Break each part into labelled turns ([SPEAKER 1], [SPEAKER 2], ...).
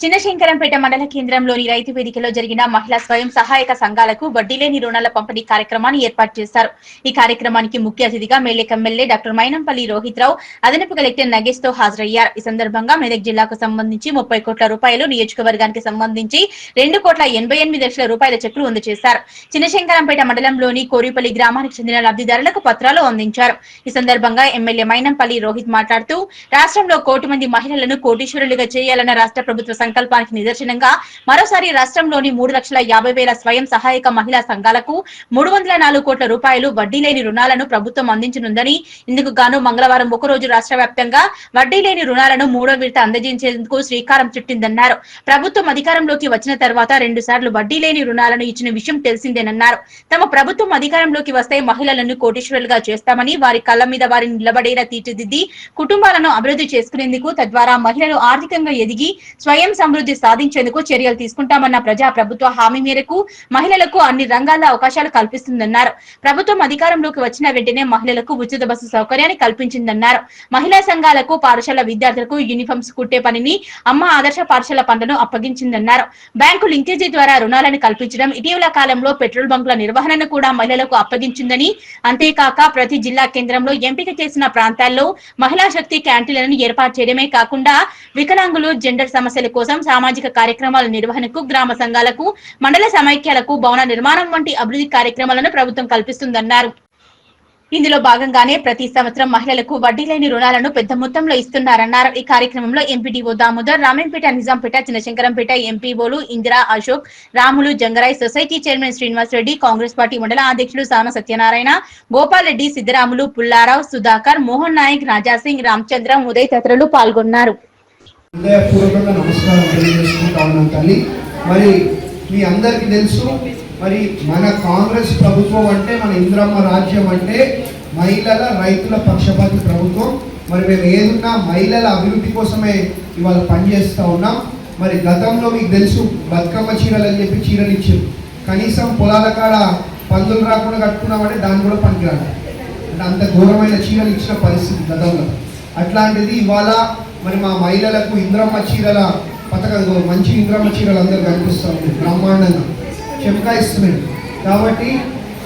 [SPEAKER 1] చిన్నశంకరంపేట మండల కేంద్రంలోని రైతు వేదికలో జరిగిన మహిళా స్వయం సహాయక సంఘాలకు వడ్డీ లేని రుణాల పంపిణీ కార్యక్రమాన్ని ఏర్పాటు చేశారు. ఈ కార్యక్రమానికి ముఖ్య అతిథిగా మెల్లెక్ ఎమ్మెల్యే డాక్టర్ మైనంపల్లి రోహిత్ రావు అదనపు కలెక్టర్ నగేష్తో హాజరయ్యారు. ఈ సందర్భంగా మెదక్ జిల్లాకు సంబంధించి ముప్పై కోట్ల రూపాయలు నియోజకవర్గానికి సంబంధించి రెండు కోట్ల ఎనభై ఎనిమిది లక్షల రూపాయల చెక్కులు అందజేశారు. చిన్నశంకరంపేట మండలంలోని కోరిపల్లి గ్రామానికి చెందిన లబ్ధిదారులకు పత్రాలు అందించారు. ఈ సందర్భంగా ఎమ్మెల్యే మైనంపల్లి రోహిత్ మాట్లాడుతూ రాష్ట్రంలో కోటి మంది మహిళలను కోటీశ్వరులుగా చేయాలన్న రాష్ట్ర ప్రభుత్వ సంకల్పానికి నిదర్శనంగా మరోసారి రాష్ట్రంలోని మూడు లక్షల యాభై వేల స్వయం సహాయక మహిళా సంఘాలకు మూడు వందల నాలుగు కోట్ల రూపాయలు వడ్డీ లేని రుణాలను ప్రభుత్వం అందించనుందని ఇందుకు గాను మంగళవారం ఒకరోజు రాష్ట్ర వ్యాప్తంగా వడ్డీ లేని రుణాలను మూడో విడత అందజేసేందుకు శ్రీకారం చుట్టిందన్నారు. ప్రభుత్వం అధికారంలోకి వచ్చిన తర్వాత రెండు సార్లు వడ్డీ లేని రుణాలను ఇచ్చిన విషయం తెలిసిందేనన్నారు. తమ ప్రభుత్వం అధికారంలోకి వస్తే మహిళలను కోటీశ్వరులుగా చేస్తామని వారి కళ్ళ మీద వారిని నిలబడేలా తీర్చిదిద్ది కుటుంబాలను అభివృద్ధి చేసుకునేందుకు తద్వారా మహిళలు ఆర్థికంగా ఎదిగి స్వయం సమృద్ధి సాధించేందుకు చర్యలు తీసుకుంటామన్న ప్రజా ప్రభుత్వ హామీ మేరకు మహిళలకు అన్ని రంగాల్లో అవకాశాలు కల్పిస్తుందన్నారు. ప్రభుత్వం అధికారంలోకి వచ్చిన వెంటనే మహిళలకు ఉచిత బస్సు సౌకర్యాన్ని కల్పించిందన్నారు. మహిళా సంఘాలకు పాఠశాల విద్యార్థులకు యూనిఫామ్స్ కుట్టే పనిని అమ్మ ఆదర్శ పాఠశాల పనులను అప్పగించిందన్నారు. బ్యాంకు లింకేజీ ద్వారా రుణాలను కల్పించడం ఇటీవల కాలంలో పెట్రోల్ బంకుల నిర్వహణను కూడా మహిళలకు అప్పగించిందని అంతేకాక ప్రతి జిల్లా కేంద్రంలో ఎంపిక చేసిన ప్రాంతాల్లో మహిళా శక్తి క్యాంటీన్లను ఏర్పాటు చేయడమే కాకుండా వికలాంగులు జెండర్ సమస్యల కోసం సామాజిక కార్యక్రమాల నిర్వహణకు గ్రామ సంఘాలకు మండల సమైక్యాలకు భవన నిర్మాణం వంటి అభివృద్ధి కార్యక్రమాలను ప్రభుత్వం కల్పిస్తుందన్నారు. ఇందులో భాగంగానే ప్రతి సంవత్సరం మహిళలకు వడ్డీ లేని రుణాలను పెద్ద మొత్తంలో ఇస్తున్నారన్నారు. ఈ కార్యక్రమంలో MPDO Damodar Ramampet Nizampet Chinnashankarampet ఎంపీఓలు Indira Ashok Ramulu Jangarai society chairman Srinivas Reddy Congress party మండల అధ్యక్షులు సాన సత్యనారాయణ గోపాల్ రెడ్డి సిద్ధరాములు పుల్లారావు సుధాకర్ మోహన్ నాయక్ రాజాసింగ్ రామచంద్రం ఉదయ్ తదితరులు పాల్గొన్నారు.
[SPEAKER 2] హృదయపూర్వకంగా నమస్కారం తెలియజేసుకుంటా ఉన్నాం తల్లి. మరి మీ అందరికీ తెలుసు మరి మన కాంగ్రెస్ ప్రభుత్వం అంటే మన ఇంద్రమ్మ రాజ్యం అంటే మహిళల రైతుల పక్షపాతి ప్రభుత్వం. మరి మేము ఏదున్నా మహిళల అభివృద్ధి కోసమే ఇవాళ పనిచేస్తూ ఉన్నాం. మరి గతంలో మీకు తెలుసు బతుకమ్మ చీరలు అని చెప్పి చీరలు ఇచ్చారు కనీసం పొలాల కాడ పందులు రాకుండా కట్టుకున్నామంటే దాన్ని కూడా పనికిరాదు. అంటే అంత ఘోరమైన చీరలు ఇచ్చిన పరిస్థితి గతంలో. అట్లాంటిది ఇవాళ మరి మా మహిళలకు ఇంద్రమ్మ చీరల పథకం మంచి ఇంద్రమ్మ చీరలు అందరూ కనిపిస్తూ ఉంది బ్రహ్మాండంగా. చెమకాయిస్తున్నాయి కాబట్టి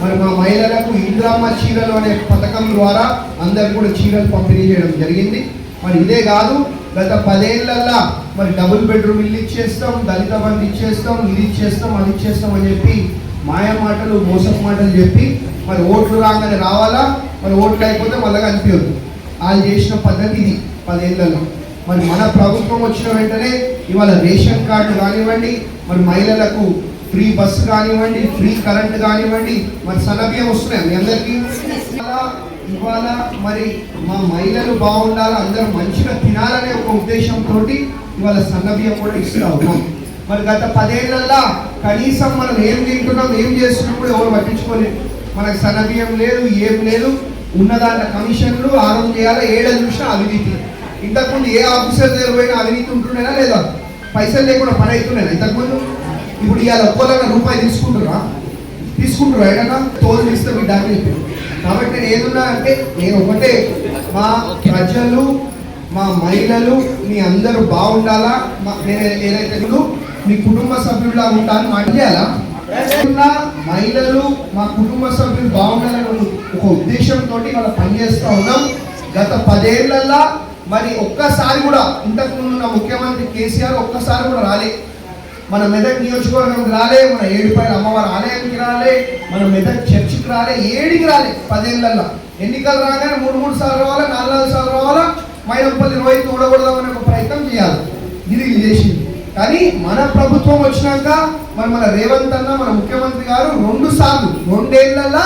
[SPEAKER 2] మరి మా మహిళలకు ఇంద్రమ్మ చీరలు అనే పథకం ద్వారా అందరు కూడా చీరలు పంపిణీ చేయడం జరిగింది. మరి ఇదే కాదు గత పదేళ్ళల్లా మరి డబుల్ బెడ్రూమ్ ఇల్లు ఇచ్చేస్తాం దళిత బంధు ఇచ్చేస్తాం ఇది ఇచ్చేస్తాం అది ఇచ్చేస్తాం అని చెప్పి మాయ మాటలు మోసం మాటలు చెప్పి మరి ఓట్లు రాగానే రావాలా? మరి ఓట్లు అయిపోతే మళ్ళీ కనిపించదు. వాళ్ళు చేసిన పద్ధతి ఇది పదేళ్ళలో. మరి మన ప్రభుత్వం వచ్చిన వెంటనే ఇవాళ రేషన్ కార్డు కానివ్వండి మరి మహిళలకు ఫ్రీ బస్సు కానివ్వండి ఫ్రీ కరెంట్ కానివ్వండి మరి సన్నబియ్యం వస్తున్నాయి మీ అందరికీ? ఇవాళ మరి మా మహిళలు బాగుండాలి అందరూ మంచిగా తినాలనే ఒక ఉద్దేశంతో ఇవాళ సన్నబియ్యం కూడా ఇస్తూ ఉన్నాం. మరి గత పదేళ్ళలో కనీసం మనం ఏం తింటున్నాం ఏం చేస్తున్నాం కూడా ఎవరు పట్టించుకోలేదు. మనకు సన్నబియ్యం లేదు ఏం లేదు ఉన్నదాన్న కమిషన్లు ఆరోగ్యం చేయాలి ఏడ చూసినా అవినీతి. ఇంతకుముందు ఏ ఆఫీసర్ దగ్గర పోయినా అవినీతి ఉంటుండేనా లేదా? పైసలు లేకుండా పని అవుతున్నాయి ఇంతకుముందు? ఇప్పుడు ఇవాళ ఒక్కోలాగా రూపాయి తీసుకుంటున్నా. తీసుకుంటారు ఏదన్నా తోలు ఇస్తే మీ డాక్టర్ చెప్పారు కాబట్టి నేను ఏదున్నా అంటే నేను ఒకటే మా ప్రజలు మా మహిళలు మీ అందరూ బాగుండాలా? నేను ఏదైతే ఉందో మీ కుటుంబ సభ్యులా ఉంటాను అడిగేలా చేయాలా మహిళలు మా కుటుంబ సభ్యులు బాగుండాలని ఒక ఉద్దేశంతో మనం పనిచేస్తూ ఉన్నాం. గత పదేళ్ళలో మరి ఒక్కసారి కూడా ఇంతకు ముందున్న ముఖ్యమంత్రి కేసీఆర్ ఒక్కసారి కూడా రాలే. మన మెదక్ నియోజకవర్గంకి రాలే మన ఏడుపైన అమ్మవారి ఆలయానికి రాలే మన మెదక్ చర్చికి రాలే ఏడికి రాలే పదేళ్ళలో ఎన్నికలు రాగానే మూడు మూడు సార్లు రావాలా నాలుగు నాలుగు సార్లు రావాలా? మైనపల్లి రోహిత్ ఊడగొడదామనే ఒక ప్రయత్నం చేయాలి. ఇది చేసింది. కానీ మన ప్రభుత్వం వచ్చినాక మరి మన రేవంత్ అన్న మన ముఖ్యమంత్రి గారు రెండు సార్లు రెండేళ్ళలో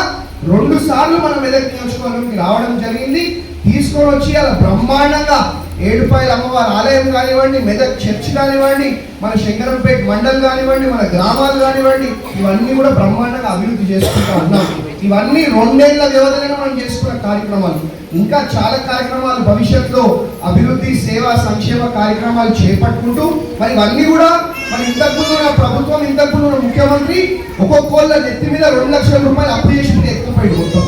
[SPEAKER 2] రెండు సార్లు మన మెదక్ నియోజకవర్గంకి రావడం జరిగింది. తీసుకొని వచ్చి అలా బ్రహ్మాండంగా ఏడుపాయల అమ్మవారి ఆలయం కానివ్వండి మెదక్ చర్చ్ కానివ్వండి మన శంకరంపేట మండల్ కానివ్వండి మన గ్రామాలు కానివ్వండి ఇవన్నీ కూడా బ్రహ్మాండంగా అభివృద్ధి చేసుకుంటా ఉన్నాం. ఇవన్నీ రెండేళ్ళ వ్యవధిలో మనం చేసుకున్న కార్యక్రమాలు. ఇంకా చాలా కార్యక్రమాలు భవిష్యత్తులో అభివృద్ధి సేవా సంక్షేమ కార్యక్రమాలు చేపట్టుకుంటూ మరి ఇవన్నీ కూడా మరి ఇంతకుముందు ఉన్న ప్రభుత్వం ఇంతకుముందు ముఖ్యమంత్రి ఒక్కొక్కళ్ళ నెత్తి మీద రెండు లక్షల రూపాయలు అప్పు చేసి ఎక్కువ మొత్తం.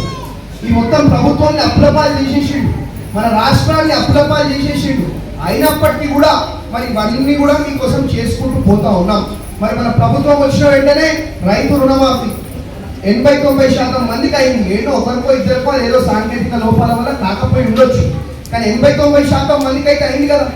[SPEAKER 2] ఈ మొత్తం ప్రభుత్వాన్ని అప్లపాలు చేసేసిండు. మన రాష్ట్రాన్ని అప్లపాలు చేసేసిండు. అయినప్పటికీ కూడా మరి ఇవన్నీ కూడా మీకోసం చేసుకుంటూ పోతా ఉన్నాం. మరి మన ప్రభుత్వం వచ్చిన వెంటనే రైతు రుణమాఫీ. ఎనభై తొంభై శాతం మందికి అయింది. ఏదో ఒకరికో ఇద్దరికో ఏదో సాంకేతిక లోపాల వల్ల కాకపోయి ఉండొచ్చు. కానీ ఎనభై తొంభై శాతం మందికి అయితే అయింది కదా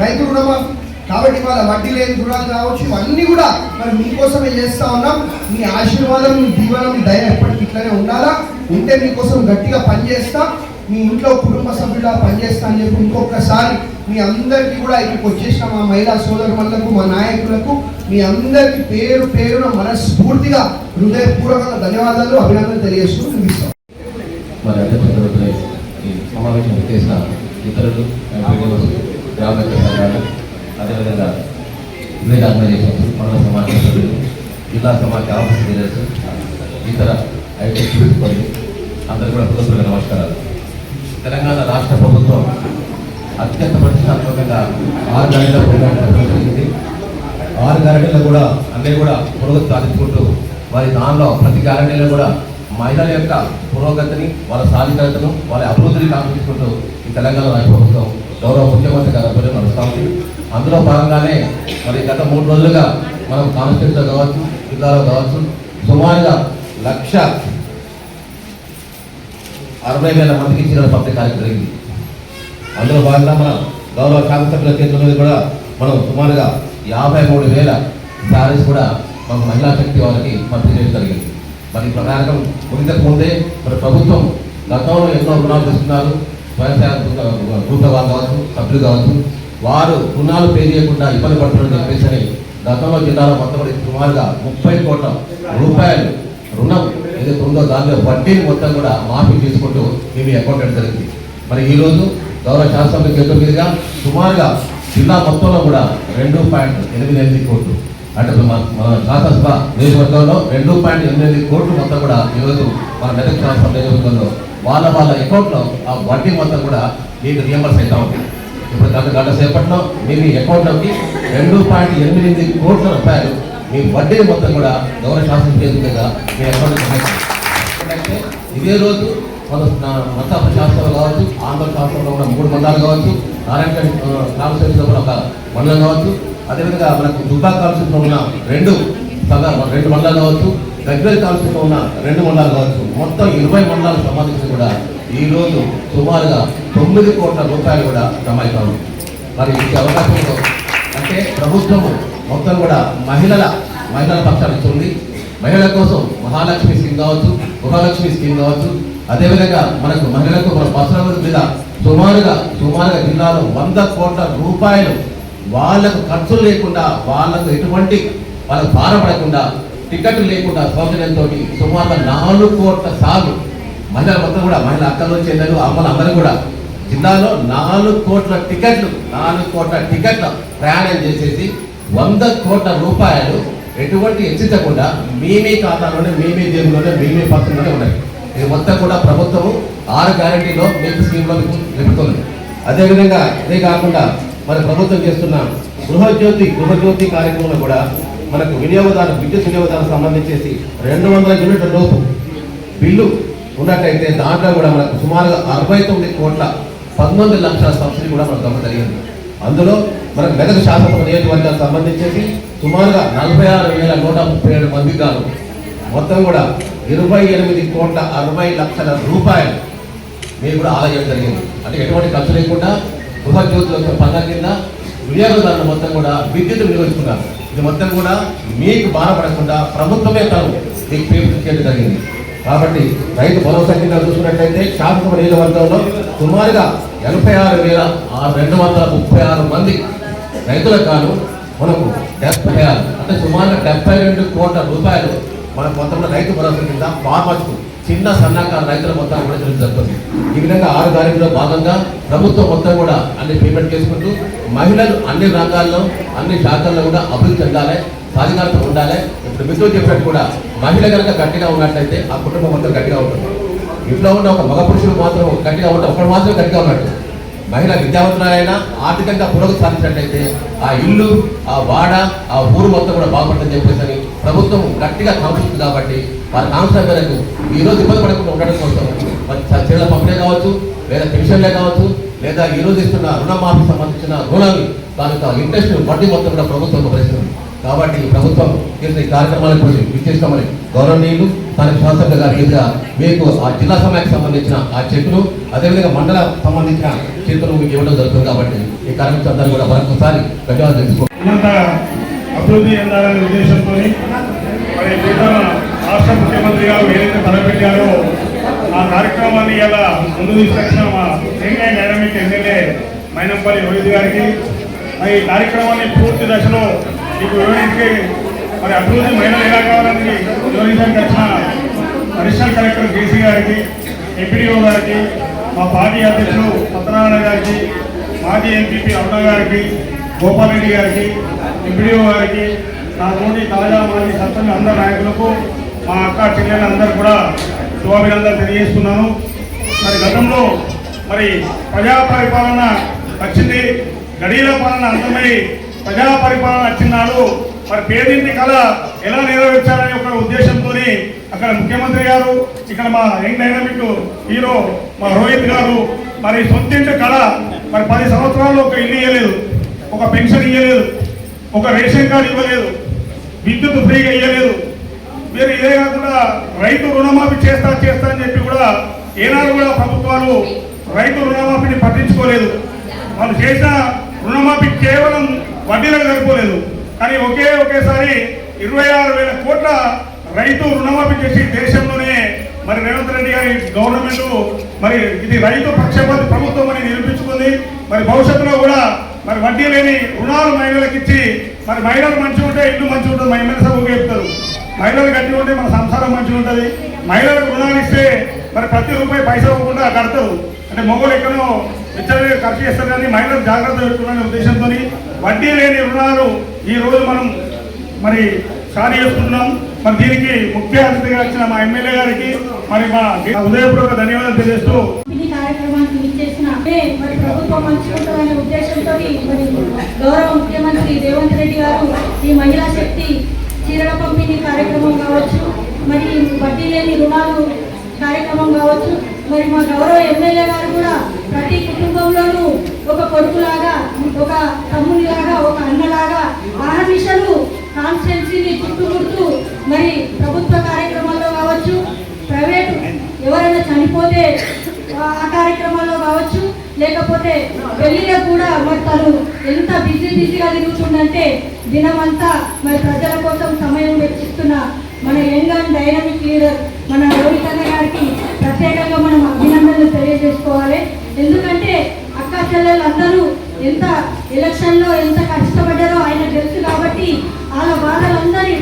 [SPEAKER 2] రైతు రుణమాఫీ. కాబట్టి వాళ్ళ వడ్డీ లేని రుణాలు కావచ్చు ఇవన్నీ కూడా మరి మీకోసమే చేస్తా ఉన్నాం. మీ ఆశీర్వాదం మీ దీవెన మీ దయ ఎప్పటికీ ఇట్లనే ఉండాలా? ఉంటే మీకోసం గట్టిగా పనిచేస్తా. మీ ఇంట్లో కుటుంబ సభ్యులా పనిచేస్తా అని చెప్పి ఇంకొకసారి మీ అందరికీ కూడా ఇక్కడికి వచ్చేసిన మా మహిళా సోదరులకు మా నాయకులకు మీ అందరికీ పేరు పేరున మనస్ఫూర్తిగా హృదయపూర్వకంగా ధన్యవాదాలు అభినందనలు తెలియజేస్తూ ముగిస్తాం.
[SPEAKER 3] మరి సమావేశం చేసిన ఇతరులు గ్రామ సంఘాలు అదేవిధంగా విలేజ్ ఆర్గనైజేషన్స్ మండల సమాజ సభ్యులు జిల్లా సమాజ ఆఫీస్ లీడర్స్ ఇతర ఐటీ సిబ్బంది అందరూ కూడా హృదయపూర్వక నమస్కారాలు. తెలంగాణ రాష్ట్ర ప్రభుత్వం అత్యంత ప్రతిష్టాత్మకంగా ఆరు గంటల ప్రోగ్రాం ఆరు గ్యారెంటీలు కూడా అన్నీ కూడా పురోగతి సాధించుకుంటూ వారి దానిలో ప్రతి గ్యారెంటీలో కూడా మహిళల యొక్క పురోగతిని వాళ్ళ సాధికారతను వాళ్ళ అభివృద్ధిని కాపాడుకుంటూ ఈ తెలంగాణ రాష్ట్ర ప్రభుత్వం గౌరవ ముఖ్యమంత్రి గారి ఆధ్వర్యంలో నడుస్తూ ఉంది. అందులో భాగంగానే మరి గత మూడు రోజులుగా మనం కాన్స్టిట్యూన్సీలో కావచ్చు జిల్లాలో కావచ్చు సుమారుగా లక్ష అరవై వేల మందికి ఇచ్చిన పంపిణీ కార్యక్రమం జరిగింది. అందులో భాగంగా మన గౌరవ శాసనసభ్యుల చేతుల కూడా మనం సుమారుగా యాభై మూడు వేల శారీస్ కూడా మన మహిళా శక్తి వారికి పంపిణీ చేయడం జరిగింది. మరి ఈ ప్రకారం ముందే మరి ప్రభుత్వం గతంలో ఎన్నో రుణాలు తీసుకున్నారు. స్వయం సహాయక గ్రూప్ కావచ్చు సభ్యులు కావచ్చు వారు రుణాలు పే చేయకుండా ఇబ్బంది పడుతుందని చెప్పేసి గతంలో జిల్లాలో మొత్తం కూడా సుమారుగా ముప్పై కోట్ల రూపాయలు రుణం ఏదైతే ఉందో దానిలో వడ్డీని మొత్తం కూడా మాఫీ తీసుకుంటూ మేము అకౌంట్ పెట్టడం జరిగింది. మరి ఈరోజు గౌరవ శాసనసభ చేతుల మీదుగా సుమారుగా జిల్లా మొత్తంలో కూడా రెండు పాయింట్ ఎనిమిది ఎనిమిది కోట్లు అంటే మన శాసనసభ నియోజకవర్గంలో రెండు పాయింట్ ఎనిమిది కోట్లు మొత్తం కూడా ఈరోజు మన మెదక్ శాసనసభ నియోజకవర్గంలో వాళ్ళ వాళ్ళ అకౌంట్లో ఆ వడ్డీ మొత్తం కూడా మీకు రియంబర్స్ అవుతా ఉంది. ఇప్పుడు గత గంట సేపట్లో మీ మీ అకౌంట్లోకి రెండు పాయింట్ ఎనిమిది కోట్ల రూపాయలు మీ వడ్డీ మొత్తం కూడా గౌరవ శాసన చేతులుగా మీ అకౌంట్ ఎందుకంటే ఇదే రోజు మన మత శాస్త్రం కావచ్చు ఆంధ్ర శాస్త్రంలో కూడా మూడు మండలాలు కావచ్చు నారాయణ కాన్స్టిట్యూన్సీలో కూడా ఒక మండలం కావచ్చు అదేవిధంగా మనకు దుబ్బా కాన్స్టిట్యూన్సీలో ఉన్న రెండు రెండు మండలాలు కావచ్చు దగ్గర కాన్స్టిట్యూన్సీలో ఉన్న రెండు మండలాలు కావచ్చు మొత్తం ఇరవై మండలాలకు సంబంధించి కూడా ఈ రోజు సుమారుగా తొమ్మిది కోట్ల రూపాయలు కూడా జమ మరి ఈ అవకాశంలో అంటే ప్రభుత్వము మొత్తం కూడా మహిళల మహిళల పక్షాలు ఇస్తుంది. మహిళల కోసం మహాలక్ష్మి స్కీమ్ కావచ్చు గృహలక్ష్మి స్కీమ్ కావచ్చు అదేవిధంగా మనకు మహిళలకు మన బస్సుల మీద సుమారుగా సుమారుగా జిల్లాలో వంద కోట్ల రూపాయలు వాళ్ళకు ఖర్చులు లేకుండా వాళ్ళకు ఎటువంటి వాళ్ళకు భారపడకుండా టికెట్ లేకుండా సౌకర్యంతో సుమారు నాలుగు కోట్ల సార్లు మహిళల మొత్తం కూడా మహిళ అక్కలు చెల్లెలు అమ్మలు అందరూ కూడా జిల్లాలో నాలుగు కోట్ల టికెట్లు నాలుగు కోట్ల టికెట్ల ప్రయాణం చేసేసి వంద కోట్ల రూపాయలు ఎటువంటి హెచ్చించకుండా మీ మీ ఖాతాలోనే మీ మీ జేబులోనే మీ మీ పత్రంలోనే ఉన్నాయి. ఇది మొత్తం కూడా ప్రభుత్వము ఆరు గ్యారంటీలో మీకు స్కీమ్లో మీకు అదేవిధంగా ఇదే కాకుండా మన ప్రభుత్వం చేస్తున్న గృహజ్యోతి గృహజ్యోతి కార్యక్రమంలో కూడా మనకు వినియోగదారు విద్యుత్ వినియోగదారు సంబంధించేసి రెండు వందల యూనిట్ల లోపు బిల్లు ఉన్నట్టయితే దాంట్లో కూడా మనకు సుమారుగా అరవై తొమ్మిది కోట్ల పంతొమ్మిది లక్షల సబ్సిడీ కూడా మనకు గమనం జరిగింది. అందులో మనకు మెదక్ శాసనసభ నియోజకవర్గానికి సంబంధించేసి సుమారుగా నలభై ఆరు వేల నూట ముప్పై ఏడు మందికి గాను మొత్తం కూడా ఇరవై ఎనిమిది కోట్ల అరవై లక్షల రూపాయలు మీరు కూడా ఆదాయం జరిగింది. అంటే ఎటువంటి ఖర్చు లేకుండా గృహ యొక్క పనుల కింద వినియోగదారులు మొత్తం కూడా విద్యుత్ వినియోగించుకున్నారు ఇది మొత్తం కూడా మీకు బాధపడకుండా ప్రభుత్వమే తాను మీకు పేరు చేయడం జరిగింది. కాబట్టి రైతు భరోసా కింద చూసుకున్నట్లయితే శాసనసభ నియోజకవర్గంలో సుమారుగా ఎనభై ఆరు వేల ఆరు రెండు వందల ముప్పై ఆరు మంది రైతుల కాను మనకు డెబ్బై ఆరు అంటే సుమారుగా డెబ్బై రెండు కోట్ల రూపాయలు మన మొత్తంలో రైతు భరోసా కింద ఫార్మర్స్కు చిన్న సన్నకారు రైతుల మొత్తం కూడా జరుగుతుంది ఈ విధంగా ఆరు గారిలో భాగంగా ప్రభుత్వం మొత్తం కూడా అన్ని పేమెంట్ చేసుకుంటూ మహిళలు అన్ని రంగాల్లో అన్ని శాఖల్లో కూడా అభివృద్ధి చెందాలి సాధికారత ఉండాలి. ఇప్పుడు మిత్రులు చెప్పినట్టు కూడా మహిళ కనుక గట్టిగా ఉన్నట్లయితే ఆ కుటుంబం మొత్తం గట్టిగా ఉంటుంది. ఇంట్లో ఉన్న ఒక మగ పురుషుడు మాత్రం గట్టిగా ఉంటాడు ఒకడు మాత్రం గట్టిగా ఉన్నట్టు. మహిళ విద్యావంతురాలైనా ఆర్థికంగా పురోగతి సాధించినట్లయితే ఆ ఇల్లు ఆ వాడ ఆ ఊరు మొత్తం కూడా బాగుపడుతుందని చెప్పేసి ప్రభుత్వం గట్టిగా కాంక్షిస్తుంది కాబట్టి వారి కాంక్ష మేరకు ఈ రోజు ఇబ్బంది పడకుండా ఉండడం కోసం మరి చ- పంపిణీ కావచ్చు లేదా పెన్షన్లే కావచ్చు లేదా ఈ రోజు ఇస్తున్న రుణమాఫీ సంబంధించిన రుణాలు దానికి ఇంట్రెస్ట్ వడ్డీ మొత్తం కూడా ప్రభుత్వం భరిస్తుంది కాబట్టి ఈ ప్రభుత్వం చేసిన ఈ గురించి విచ్చేస్తామని గౌరవనీయులు స్థానిక శాసన గారి ఎదురుగా మీకు ఆ జిల్లా సమయానికి సంబంధించిన ఆ చెక్కులు అదేవిధంగా మండల సంబంధించిన చెక్కులు మీకు ఇవ్వడం జరుగుతుంది కాబట్టి ఈ కార్యక్రమం అందరూ కూడా మరొకసారి ధన్యవాదాలు
[SPEAKER 4] తెలుసుకోండి అభివృద్ధి ఉద్దేశంతో రాష్ట్ర ముఖ్యమంత్రి గారు ఏదైతే తలపెట్టారో ఆ కార్యక్రమాన్ని ఇలా ముందు తీసుకొచ్చిన మా డైనమిక్ ఎమ్మెల్యే మైనంపల్లి రోహిత్ గారికి. మరి ఈ కార్యక్రమాన్ని పూర్తి దశలో మీకు వివరించి మరి అభివృద్ధి మహిళలు ఎలా కావాలని వివరించడానికి వచ్చిన అడిషనల్ కలెక్టర్ కేసీ గారికి ఎంపీడీఓ గారికి మా పార్టీ అధ్యక్షులు సత్యనారాయణ గారికి మాజీ ఎంపీపీ అరుణ గారికి గోపాల్ రెడ్డి గారికి ఎంపీడీఓ గారికి నా తోటి తాజా మాజీ సర్పంచ్ అందరి నాయకులకు మా అక్క చెల్లెలు అందరూ కూడా శుభాభినందనలు తెలియజేస్తున్నాను. మరి గతంలో మరి ప్రజా పరిపాలన వచ్చింది గడియల పాలన అంతమై ప్రజా పరిపాలన వచ్చినాడు మరి పేదింటి కళ ఎలా నెరవేర్చాలనే ఒక ఉద్దేశంతో అక్కడ ముఖ్యమంత్రి గారు ఇక్కడ మా యంగ్ డైనమిక్ హీరో మా రోహిత్ గారు మరి సొంతింటి కళ మరి పది సంవత్సరాల్లో ఒక ఇల్లు ఇవ్వలేదు ఒక పెన్షన్ ఇవ్వలేదు ఒక రేషన్ కార్డు ఇవ్వలేదు విద్యుత్ ఫ్రీగా ఇవ్వలేదు మీరు ఇదే కాకుండా రైతు రుణమాఫీ చేస్తా చేస్తా అని చెప్పి కూడా ఏనాడు కూడా ప్రభుత్వాలు రైతు రుణమాఫీని పట్టించుకోలేదు. వాళ్ళు చేసిన రుణమాఫీ కేవలం వడ్డీలకు సరిపోలేదు. కానీ ఒకే ఒకేసారి ఇరవై ఆరు వేల కోట్ల రైతు రుణమాఫీ చేసి దేశంలోనే మరి రేవంత్ రెడ్డి గారి గవర్నమెంట్ మరి ఇది రైతు పక్షపాత ప్రభుత్వం అని నిరూపించుకుంది. మరి భవిష్యత్తులో కూడా మరి వడ్డీ లేని రుణాలు మహిళలకు ఇచ్చి మరి మహిళలు మంచిగా ఉంటే ఇల్లు మంచిగా ఉంటుంది మా సభకు చెప్తారు. మహిళలు గట్టిగా ఉంటే మన సంసారం మంచిగా ఉంటుంది. మహిళలకు రుణాలు ఇస్తే మరి ప్రతి రూపాయి పైసలు ఇవ్వకుండా కడతారు. అంటే మొగలు ఎక్కడో విచ్చలవిడిగా ఖర్చు చేస్తారు కానీ మహిళలు జాగ్రత్త పెట్టుకునే ఉద్దేశంతో వడ్డీ లేని రుణాలు ఈరోజు మనం మరి సారీ చేస్తున్నాం. మరి దీనికి ముఖ్య అతిథిగా వచ్చిన మా ఎమ్మెల్యే గారికి మరి మా హృదయపూర్వక ధన్యవాదాలు తెలియజేస్తూ
[SPEAKER 5] ఈ కార్యక్రమానికి విచ్చేసిన మరి ప్రభుత్వం మంచుకుంటుందనే ఉద్దేశంతో మరి గౌరవ ముఖ్యమంత్రి రేవంత్ రెడ్డి గారు ఈ మహిళా శక్తి చీరల పంపిణీ కార్యక్రమం కావచ్చు మరి వడ్డీ లేని రుణాలు కార్యక్రమం కావచ్చు మరి మా గౌరవ ఎమ్మెల్యే గారు కూడా ప్రతి కుటుంబంలోనూ ఒక కొడుకులాగా ఒక తమ్మునిలాగా ఒక అన్నలాగా ఆహర్నిశలు కాన్స్టిట్యున్సీని చుట్టుముడుతూ మరి ప్రభుత్వ కార్యక్రమాల్లో కావచ్చు ప్రైవేటు ఎవరైనా చనిపోతే ఆ కార్యక్రమాల్లో కావచ్చు లేకపోతే పెళ్ళిలో కూడా మరి తను ఎంత బిజీ బిజీగా తిరుగుతుందంటే దినమంతా మరి ప్రజల కోసం సమయం వెచ్చిస్తున్న మన యంగ్ అండ్ డైనమిక్ లీడర్ మన రోహిత్ అన్న గారికి ప్రత్యేకంగా మనం అభినందనలు తెలియజేసుకోవాలి. ఎందుకంటే అక్క చెల్లెలందరూ ఎంత ఎలక్షన్లో ఎంత కష్టపడ్డారో ఆయన తెలుసు కాబట్టి వాళ్ళ బాధలందరి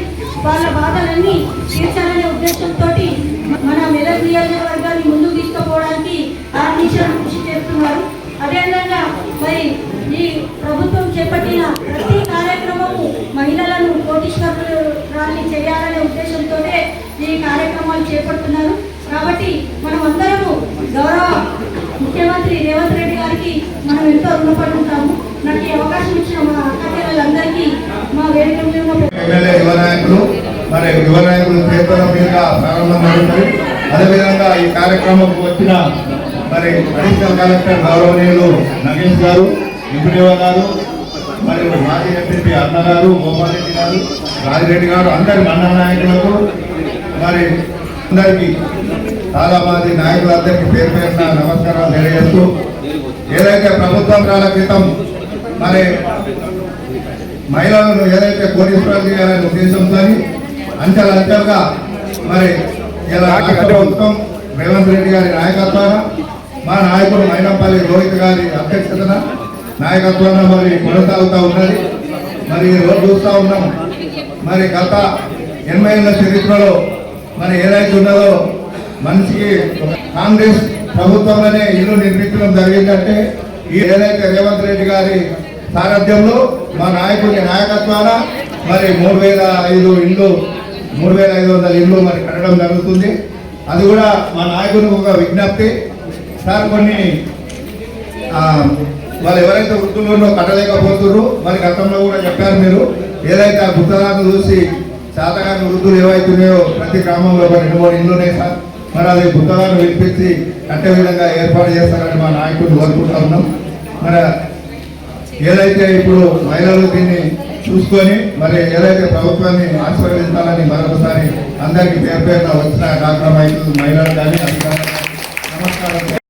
[SPEAKER 5] వాళ్ళ బాధలన్నీ తీర్చాలనే ఉద్దేశంతో మన మెదక్ నియోజకవర్గాన్ని ముందుకు తీసుకుపోవడానికి ఆ దిశను కృషి చేస్తున్నారు అదేవిధంగా మరి ఈ ప్రభుత్వం చేపట్టిన ప్రతి కార్యక్రమము మహిళలను కోటీశ్వరురాల్ని చేయాలనే ఉద్దేశంతోనే ఈ కార్యక్రమాలు చేపడుతున్నారు. కాబట్టి మనం అందరము గౌరవ ముఖ్యమంత్రి రేవంత్ రెడ్డి గారికి మనం ఎంతో రుణపడి ఉంటాము నాకు ఈ అవకాశం ఇచ్చిన మా అక్క చెల్లెలందరికీ మా వేదిక
[SPEAKER 6] ఎమ్మెల్యే యువ నాయకులు మరి యువ నాయకులు చేతుల మీద ప్రారంభమవుతుంది అదేవిధంగా ఈ కార్యక్రమం వచ్చిన మరి అడిషనల్ కలెక్టర్ గౌరవనీయులు నగేష్ గారు ఎంపీడీఓ గారు మరి మాజీ ఎంపీ అన్న గారు గోపాల్ రెడ్డి గారు రాజిరెడ్డి గారు అందరి మండల నాయకులకు మరి అందరికీ చాలా మంది నాయకులందరికీ పేరు పేరున నమస్కారాలు తెలియజేస్తూ ఏదైతే ప్రభుత్వం కాల క్రితం మరి మహిళలను ఏదైతే కోటీశ్వరం చేయాలనే ఉద్దేశంతో అంచెలంచెలుగా మరి ఇలా ప్రభుత్వం రేవంత్ రెడ్డి గారి నాయకత్వాన మా నాయకుడు మైనంపల్లి రోహిత్ గారి అధ్యక్షతన నాయకత్వాన మరి కొనసాగుతూ ఉన్నది. మరి ఈ రోజు చూస్తూ ఉన్నాం. మరి గత ఎనభై చరిత్రలో మరి ఏదైతే ఉన్నదో మనిషికి కాంగ్రెస్ ప్రభుత్వంలోనే ఇల్లు నిర్మించడం జరిగిందంటే ఈ ఏదైతే రేవంత్ రెడ్డి గారి సారథ్యంలో మా నాయకుడి నాయకత్వాన మరి మూడు వేల ఐదు ఇల్లు మూడు వేల ఐదు వందల ఇల్లు మరి కట్టడం జరుగుతుంది. అది కూడా మా నాయకునికి ఒక విజ్ఞప్తి. సార్ కొన్ని వాళ్ళు ఎవరైతే వృద్ధులు కట్టలేకపోతున్నారు మరి గతంలో కూడా చెప్పారు మీరు. ఏదైతే ఆ గుత్తదాన్ని చూసి శాతగాని వృద్ధులు ఏవైతున్నాయో ప్రతి గ్రామంలో ఒక రెండు మూడు ఇల్లు ఉన్నాయి సార్. మరి అది గుత్తదాన్ని వినిపించి కట్టే విధంగా ఏర్పాటు చేస్తారని మా నాయకుడు కోరుకుంటా ఉన్నాం. మరి ఏదైతే ఇప్పుడు మహిళలు దీన్ని చూసుకొని మరి ఏదైతే ప్రభుత్వాన్ని ఆశీర్వదించాలని మరొకసారి అందరికీ పేరు పేరున వచ్చిన డాక్టర్ మహిళలు మహిళలు కానీ అధికారులు నమస్కారం.